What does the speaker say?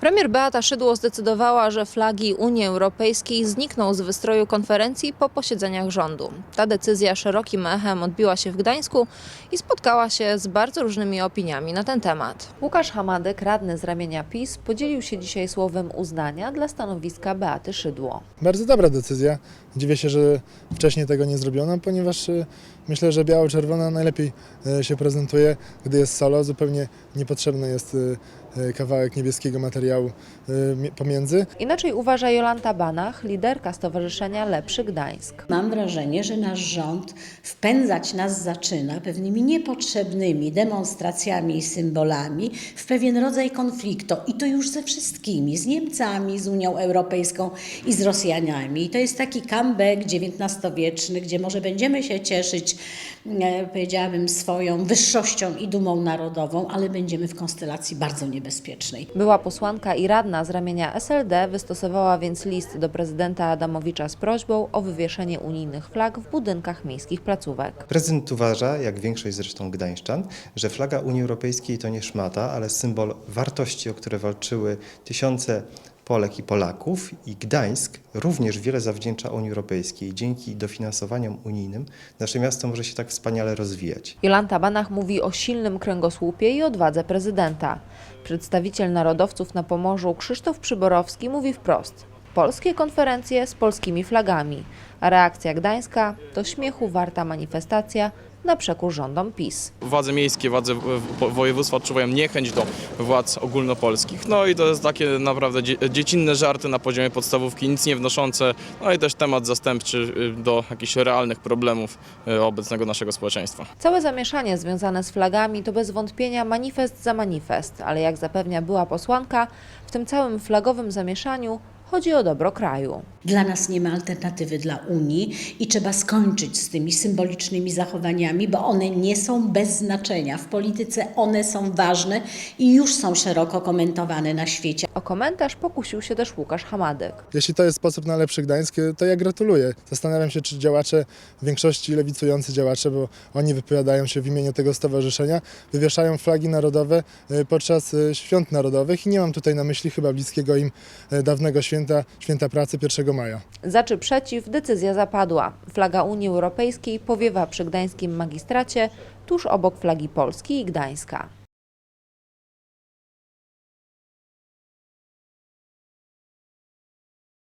Premier Beata Szydło zdecydowała, że flagi Unii Europejskiej znikną z wystroju konferencji po posiedzeniach rządu. Ta decyzja szerokim echem odbiła się w Gdańsku i spotkała się z bardzo różnymi opiniami na ten temat. Łukasz Hamadek, radny z ramienia PiS, podzielił się dzisiaj słowem uznania dla stanowiska Beaty Szydło. Bardzo dobra decyzja. Dziwię się, że wcześniej tego nie zrobiono, ponieważ y, myślę, że biało-czerwona najlepiej y, się prezentuje, gdy jest solo. Zupełnie niepotrzebny jest y, kawałek niebieskiego materiału mi- pomiędzy. Inaczej uważa Jolanta Banach, liderka Stowarzyszenia Lepszy Gdańsk. Mam wrażenie, że nasz rząd wpędzać nas zaczyna pewnymi niepotrzebnymi demonstracjami i symbolami w pewien rodzaj konfliktu i to już ze wszystkimi, z Niemcami, z Unią Europejską i z Rosjanami. I to jest taki comeback XIX-wieczny, gdzie może będziemy się cieszyć, e, powiedziałabym, swoją wyższością i dumą narodową, ale będziemy w konstelacji bardzo niebezpiecznej. Była posłanka i radna z ramienia SLD wystosowała więc list do prezydenta Adamowicza z prośbą o wywieszenie unijnych flag w budynkach miejskich placówek. Prezydent uważa, jak większość zresztą gdańszczan, że flaga Unii Europejskiej to nie szmata, ale symbol wartości, o które walczyły tysiące Polek i Polaków i Gdańsk również wiele zawdzięcza Unii Europejskiej. Dzięki dofinansowaniom unijnym nasze miasto może się tak wspaniale rozwijać. Jolanta Banach mówi o silnym kręgosłupie i odwadze prezydenta. Przedstawiciel narodowców na Pomorzu Krzysztof Przyborowski mówi wprost: Polskie konferencje z polskimi flagami, a reakcja gdańska to śmiechu warta manifestacja na przekór rządom PiS. władze miejskie, władze województwa odczuwają niechęć do władz ogólnopolskich. No i to jest takie naprawdę dzie- dziecinne żarty na poziomie podstawówki, nic nie wnoszące, no i też temat zastępczy y, do jakichś realnych problemów y, obecnego naszego społeczeństwa. Całe zamieszanie związane z flagami to bez wątpienia manifest za manifest, ale jak zapewnia była posłanka, w tym całym flagowym zamieszaniu chodzi o dobro kraju. Dla nas nie ma alternatywy dla Unii i trzeba skończyć z tymi symbolicznymi zachowaniami, bo one nie są bez znaczenia. W polityce one są ważne i już są szeroko komentowane na świecie. O komentarz pokusił się też Łukasz Hamadek. Jeśli to jest sposób na lepszy Gdańsk, to ja gratuluję. Zastanawiam się, czy działacze, w większości lewicujący działacze, bo oni wypowiadają się w imieniu tego stowarzyszenia, wywieszają flagi narodowe y, podczas y, świąt narodowych i nie mam tutaj na myśli chyba bliskiego im y, dawnego święta, święta pracy 1 maja. Za czy przeciw decyzja zapadła. Flaga Unii Europejskiej powiewa przy gdańskim magistracie tuż obok flagi Polski i Gdańska.